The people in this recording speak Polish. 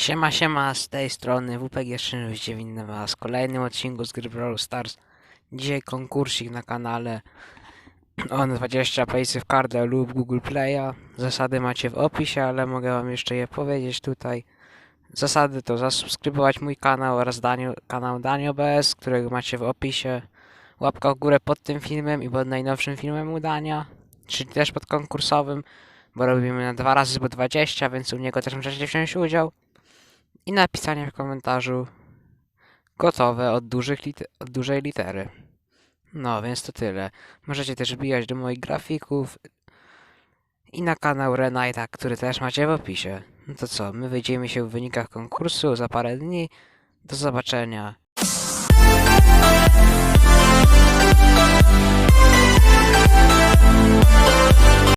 Siema, siema, z tej strony WPG 309 was w kolejnym odcinku z gry Brawl Stars. Dzisiaj konkursik na kanale on 20 Paysy w Cardę lub Google Play'a. Zasady macie w opisie, ale mogę wam jeszcze je powiedzieć tutaj. Zasady to zasubskrybować mój kanał oraz kanał Danio BS, którego macie w opisie. Łapka w górę pod tym filmem i pod najnowszym filmem udania, czyli też pod konkursowym, bo robimy na dwa razy po 20, więc u niego też możecie wziąć udział i napisanie w komentarzu gotowe od, dużych lit- od dużej litery. No, więc to tyle. Możecie też wbijać do moich grafików i na kanał Renata, który też macie w opisie. No to co, my wyjdziemy się w wynikach konkursu za parę dni. Do zobaczenia